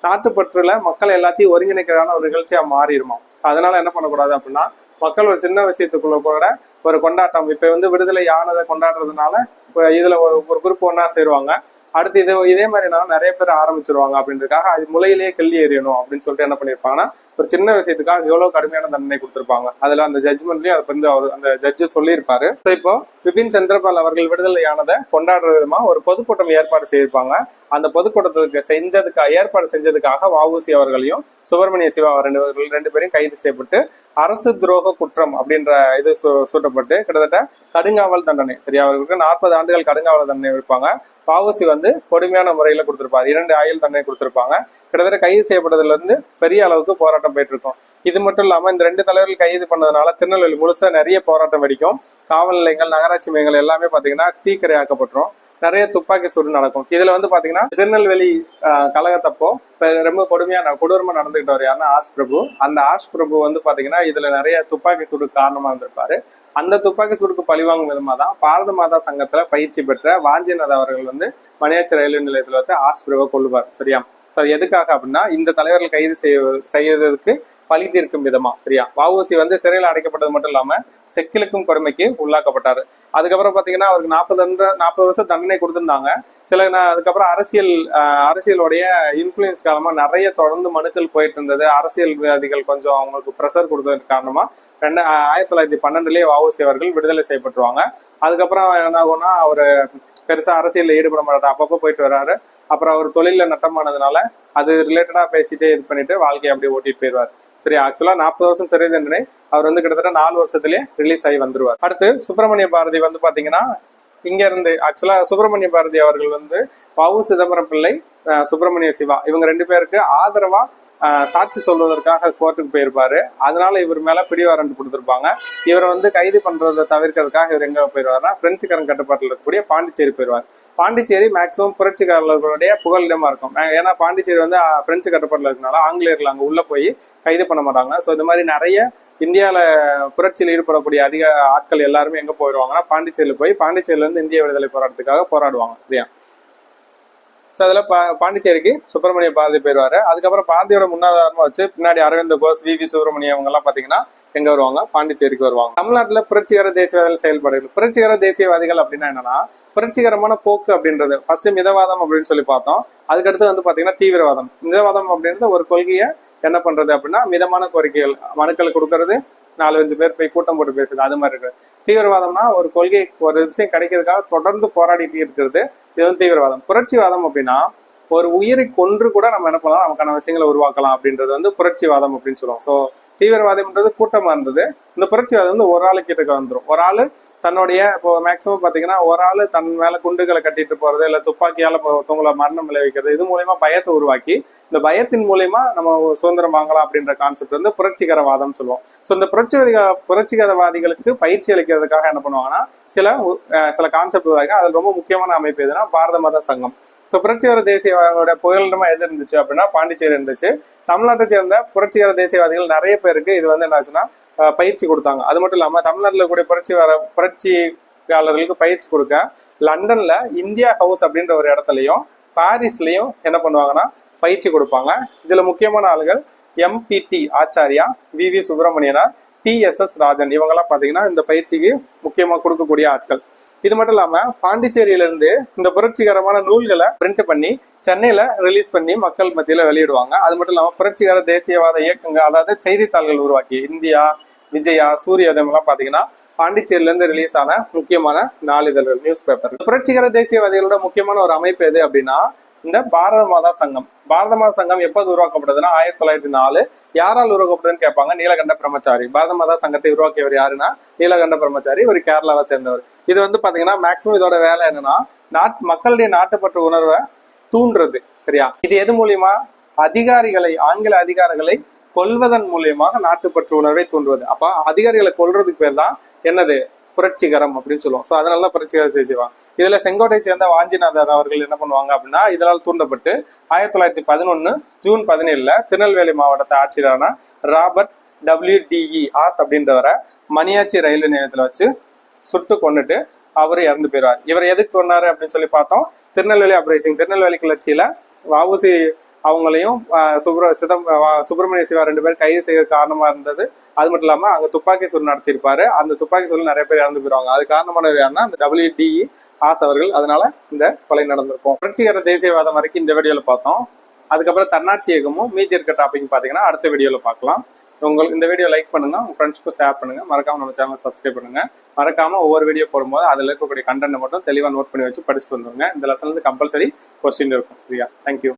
நாட்டுப்பற்றுல மக்கள் எல்லாத்தையும் ஒருங்கிணைக்கிறான ஒரு நிகழ்ச்சியா மாறிடுமா. அதனால என்ன பண்ணக்கூடாது அப்படின்னா மக்கள் ஒரு சின்ன விஷயத்துக்குள்ள கூட ஒரு கொண்டாட்டம். இப்ப வந்து விடுதலை ஆனதை கொண்டாடுறதுனால இப்ப இதுல ஒரு ஒரு குரூப் ஒன்றா சேருவாங்க. அடுத்து இது இதே மாதிரி நிறைய பேர் ஆரம்பிச்சிருவாங்க அப்படின்றதுக்காக அது முளையிலேயே கல்வி எறியணும் அப்படின்னு சொல்லிட்டு என்ன பண்ணியிருப்பாங்கன்னா ஒரு சின்ன விஷயத்துக்காக எவ்வளவு கடுமையான தண்டனை கொடுத்துருப்பாங்க. அதுல அந்த ஜட்ஜ்மெண்ட்லயும் அதை வந்து அவர் அந்த ஜட்ஜு சொல்லியிருப்பாரு. இப்போ பிபின் சந்திரபால் அவர்கள் விடுதலையானதை கொண்டாடுற விதமா ஒரு பொதுக்கூட்டம் ஏற்பாடு செய்திருப்பாங்க. அந்த பொதுக்கூட்டத்திற்கு செஞ்சதுக்கு ஏற்பாடு செஞ்சதுக்காக வஉசி அவர்களையும் சுப்பிரமணிய சிவா ரெண்டு ரெண்டு பேரையும் கைது செய்யப்பட்டு அரசு துரோக குற்றம் அப்படின்ற இது சு- சூட்டப்பட்டு கிட்டத்தட்ட கடுங்காவல் தண்டனை. சரியா அவர்களுக்கு நாற்பது ஆண்டுகள் கடுங்காவல் தண்டனை இருப்பாங்க வஉசி வந்து கொடுமையான முறையில் கொடுத்திருப்பார். இரண்டு ஆயுள் தண்டனை கொடுத்திருப்பாங்க. கிட்டத்தட்ட கைது செய்யப்பட்டதுல இருந்து பெரிய அளவுக்கு போராட்டம் போயிட்டு இருக்கும் இது மட்டும் இல்லாம இந்த ரெண்டு தலைவர்கள் கைது பண்ணதுனால திருநெல்வேலி முழுசா நிறைய போராட்டம் வெடிக்கும். காவல் நிலையங்கள் நகராட்சி மையங்கள் எல்லாமே பாத்தீங்கன்னா தீக்கிரையாக்கப்பட்டுரும். நிறைய துப்பாக்கி சூடு நடக்கும். இதுல வந்து பாத்தீங்கன்னா திருநெல்வேலி கழகத்தப்போ ரொம்ப கொடுமையா கொடூரமா நடந்துகிட்டவர் யாருன்னா ஆஷ் பிரபு. அந்த ஆஷ் பிரபு வந்து பாத்தீங்கன்னா இதுல நிறைய துப்பாக்கி சூடு காரணமா இருந்திருப்பாரு. அந்த துப்பாக்கி சூடுக்கு பழிவாங்கும் விதமா தான் பாரத மாதா சங்கத்துல பயிற்சி பெற்ற வாஞ்சிநாத் அவர்கள் வந்து மணியாச்சி ரயில்வே நிலையத்துல வந்து ஆஷ் பிரபு கொள்ளுவார் சரியா? சோ எதுக்காக அப்படின்னா இந்த தலைவர்கள் கைது செய்ய செய்யறதுக்கு பழி தீர்க்கும் விதமா சரியா? வஉசி வந்து சிறையில் அடைக்கப்பட்டது மட்டும் இல்லாம செக்கிலுக்கும் கொடுமைக்கு உள்ளாக்கப்பட்டாரு. அதுக்கப்புறம் பாத்தீங்கன்னா அவருக்கு நாற்பது நாற்பது வருஷம் தண்டனை கொடுத்திருந்தாங்க. சில நா- அதுக்கப்புறம் அரசியல் ஆஹ், அரசியலுடைய இன்ஃபுளுயன்ஸ் காரணமா நிறைய தொடர்ந்து மனுக்கள் போயிட்டு இருந்தது அரசியல்வாதிகள் கொஞ்சம் அவங்களுக்கு ப்ரெஷர் கொடுத்ததுக்கு காரணமா ரெண்டு ஆயிரத்தி தொள்ளாயிரத்தி பன்னெண்டுலயே வஉசி அவர்கள் விடுதலை செய்யப்பட்டுருவாங்க. அதுக்கப்புறம் என்ன ஆகும்னா அவரு பெருசா அரசியலில் ஈடுபட மாட்டாரு. அப்பப்போ போயிட்டு வர்றாரு அப்புறம் அவர் தொழில நட்டமானதுனால அது ரிலேட்டடா பேசிட்டே இது பண்ணிட்டு வாழ்க்கையை அப்படியே ஓட்டிட்டு போயிடுவார் சரி ஆக்சுவலா நாற்பது வருஷம் சிறை தண்டனை. அவர் வந்து கிட்டத்தட்ட நாலு வருஷத்துலயே ரிலீஸ் ஆகி வந்துருவார். அடுத்து சுப்பிரமணிய பாரதி வந்து பாத்தீங்கன்னா இங்க இருந்து ஆக்சுவலா சுப்பிரமணிய பாரதி அவர்கள் வந்து பவு சிதம்பரம் பிள்ளை அஹ் சுப்பிரமணிய சிவா. இவங்க ரெண்டு பேருக்கு ஆதரவா சாட்சி சொல்வதற்காக கோர்ட்டுக்கு போயிருப்பாரு. அதனால இவர் மேல பிடிவாரண்ட் கொடுத்துருப்பாங்க. இவரை வந்து கைது பண்றதை தவிர்க்கிறதுக்காக இவர் எங்க போயிருவாருன்னா பிரெஞ்சுக்காரன் கட்டுப்பாட்டில் இருக்கக்கூடிய பாண்டிச்சேரி போயிருவார். பாண்டிச்சேரி மேக்சிமம் புரட்சிக்காரர்களுடைய புகழிடமா இருக்கும். ஏன்னா பாண்டிச்சேரி வந்து பிரெஞ்சு கட்டுப்பாட்டில் இருக்கனால ஆங்கிலேயர்கள் அங்கே உள்ள போய் கைது பண்ண மாட்டாங்க. ஸோ இந்த மாதிரி நிறைய இந்தியாவில் புரட்சியில் ஈடுபடக்கூடிய அதிக ஆட்கள் எல்லாருமே எங்க போயிடுவாங்கன்னா பாண்டிச்சேரியில் போய் பாண்டிச்சேரியில இருந்து இந்திய விடுதலை போராட்டத்துக்காக போராடுவாங்க. சரியா? ஸோ அதில் பா பாண்டிச்சேரிக்கு சுப்பிரமணிய பாரதி போயிடுவார் அதுக்கப்புறம் பாரதியோட முன்னாதாரமாக வச்சு பின்னாடி அரவிந்த கோஷ் வி. வி. சுப்பிரமணியம் அவங்கெல்லாம் பார்த்தீங்கன்னா எங்கே வருவாங்க? பாண்டிச்சேரிக்கு வருவாங்க. தமிழ்நாட்டில் புரட்சிகர தேசியவாதிகள் செயல்படுகள் புரட்சிகர தேசியவாதிகள் அப்படின்னா என்னன்னா புரட்சிகரமான போக்கு அப்படின்றது. ஃபர்ஸ்ட் மிதவாதம் அப்படின்னு சொல்லி பார்த்தோம். அதுக்கடுத்து வந்து பார்த்தீங்கன்னா தீவிரவாதம். மிதவாதம் அப்படின்றது ஒரு கொள்கையை என்ன பண்றது அப்படின்னா மிதமான கோரிக்கைகள் மனுக்கள் கொடுக்கறது நாலு அஞ்சு பேர் போய் கூட்டம் போட்டு பேசுது. அது மாதிரி இருக்கு. தீவிரவாதம்னா ஒரு கொள்கை ஒரு விஷயம் கிடைக்கிறதுக்காக தொடர்ந்து போராடிட்டு இருக்கிறது. இது வந்து தீவிரவாதம். புரட்சிவாதம் அப்படின்னா ஒரு உயிரை கொன்று கூட நம்ம என்ன பண்ணலாம்? நமக்கான விஷயங்களை உருவாக்கலாம் அப்படின்றது வந்து புரட்சிவாதம் அப்படின்னு சொல்லுவோம். ஸோ தீவிரவாதம்ன்றது கூட்டமாக இருந்தது. இந்த புரட்சிவாதம் வந்து ஒரு ஆளு கிட்ட வந்துடும் ஒரு ஆள் தன்னுடைய இப்போ மேக்சிமம் பார்த்தீங்கன்னா ஒரு ஆள் தன் மேலே குண்டுகளை கட்டிட்டு போகிறது இல்லை துப்பாக்கியால் ஒருத்தவங்களை மரணம் விளைவிக்கிறது இது மூலயமா பயத்தை உருவாக்கி இந்த பயத்தின் மூலயமா நம்ம சுதந்திரம் வாங்கலாம் அப்படின்ற கான்செப்ட் வந்து புரட்சிகரவாதம் சொல்லுவோம். ஸோ இந்த புரட்சிவாதி புரட்சிகரவாதிகளுக்கு பயிற்சி அளிக்கிறதுக்காக என்ன பண்ணுவாங்கன்னா சில அஹ், சில கான்செப்ட் வரைக்கும் அதில் ரொம்ப முக்கியமான அமைப்பு எதுனா பாரத மத சங்கம். ஸோ புரட்சிகர தேசியவாதிகளோட புகலிடமா எது இருந்துச்சு அப்படின்னா பாண்டிச்சேரி இருந்துச்சு. தமிழ்நாட்டை சேர்ந்த புரட்சிகர தேசியவாதிகள் நிறைய பேருக்கு இது வந்து என்னாச்சுன்னா பயிற்சி கொடுத்தாங்க. அது மட்டும் இல்லாம தமிழ்நாட்டில் கூடிய புரட்சி வர புரட்சியாளர்களுக்கு பயிற்சி கொடுக்க லண்டன்ல இந்தியா ஹவுஸ் அப்படின்ற ஒரு இடத்துலயும் பாரிஸ்லயும் என்ன பண்ணுவாங்கன்னா பயிற்சி கொடுப்பாங்க. இதில் முக்கியமான ஆளுகள் MPT Acharya V V Subramanianar T S S Rajan. இவங்கெல்லாம் பார்த்தீங்கன்னா இந்த பயிற்சிக்கு முக்கியமாக கொடுக்கக்கூடிய ஆட்கள். இது மட்டும் இல்லாமல் பாண்டிச்சேரியிலிருந்து இந்த புரட்சிகரமான நூல்களை பிரிண்ட் பண்ணி சென்னையில் ரிலீஸ் பண்ணி மக்கள் மத்தியில் வெளியிடுவாங்க. அது மட்டும் இல்லாமல் புரட்சிகர தேசியவாத இயக்கங்கள் அதாவது செய்தித்தாள்கள் உருவாக்கி இந்தியா விஜயா சூரியோதயம்லாம் எல்லாம் பாத்தீங்கன்னா ரிலீஸ் ஆன முக்கியமான நாளிதழ்கள் நியூஸ் பேப்பர் புரட்சிகர தேசியவாதிகளோட முக்கியமான ஒரு அமைப்பு எது அப்படின்னா இந்த பாரத மாதா சங்கம். பாரத மாதா சங்கம் எப்போது உருவாக்கப்பட்டதுன்னா ஆயிரத்தி தொள்ளாயிரத்தி நாலு. யாரால் உருவாக்கப்பட்டதுன்னு கேட்பாங்க? நீலகண்ட பிரம்மச்சாரி. பாரத மாதா சங்கத்தை உருவாக்கியவர் யாருன்னா நீலகண்ட பிரம்மச்சாரி ஒரு கேரளாவை சேர்ந்தவர். இது வந்து பாத்தீங்கன்னா மேக்சிமம் இதோட வேலை என்னன்னா நாட் மக்களுடைய நாட்டுப்பற்று உணர்வை தூண்டுறது சரியா? இது எது மூலியமா? அதிகாரிகளை ஆங்கில அதிகாரிகளை கொல்வதன் மூலியமாக நாட்டுப்பற்று உணர்வை தூண்டுவது. அப்ப அதிகாரிகளை கொல்றதுக்கு பேர் தான் என்னது? புரட்சிகரம் அப்படின்னு சொல்லுவோம். ஸோ அதனால தான் புரட்சிகரம் செய்வாங்க. இதுல செங்கோட்டை சேர்ந்த வாஞ்சிநாதர் அவர்கள் என்ன பண்ணுவாங்க அப்படின்னா இதனால் தூண்டப்பட்டு ஆயிரத்தி தொள்ளாயிரத்தி பதினொன்னு ஜூன் பதினேழுல திருநெல்வேலி மாவட்டத்தை ஆட்சியரான ராபர்ட் டபிள்யூடிஇ ஆஸ் அப்படின்றவரை மணியாச்சி ரயில்வே நிலையத்தில் வச்சு சுட்டு கொண்டுட்டு அவர் இறந்து போயிடுவார். இவர் எதுக்கு கொண்டாரு அப்படின்னு சொல்லி பார்த்தோம். திருநெல்வேலி அப்ரைசிங் திருநெல்வேலி கிளர்ச்சியில வவுசி அவங்களையும் சுப்ர சிதம் சுப்பிரமணிய சிவா ரெண்டு பேரும் கைது செய்ய காரணமா இருந்தது. அது மட்டும் இல்லாம அங்க துப்பாக்கி சூடு நடத்தியிருப்பாரு. அந்த துப்பாக்கி சூடு நிறைய பேர் இறந்து போயிருவாங்க அது காரணமானது யாருன்னா அந்த டபிள்யூடிஇ ஆஸ் அவர்கள் அதனால இந்த கொலை நடந்திருக்கும். புரட்சிகர தேசியவாதம் வரைக்கும் இந்த வீடியோவில் பார்த்தோம். அதுக்கப்புறம் தன்னாட்சி இயக்கமும் மீதி இருக்க டாபிக் பார்த்தீங்கன்னா அடுத்த வீடியோவில் பார்க்கலாம். உங்களுக்கு இந்த வீடியோ லைக் பண்ணுங்க உங்க ஃப்ரெண்ட்ஸ்க்கும் ஷேர் பண்ணுங்க. மறக்காம நம்ம சேனல் சப்ஸ்கிரைப் பண்ணுங்க. மறக்காம ஒவ்வொரு வீடியோ போடும்போது அதில் இருக்கக்கூடிய கண்டென்ட் மட்டும் தெளிவாக நோட் பண்ணி வச்சு படிச்சுட்டு வந்துருங்க. இந்த லெசன்ல கம்பல்சரி கொஸ்டின் இருக்கும் சரியா? தேங்க்யூ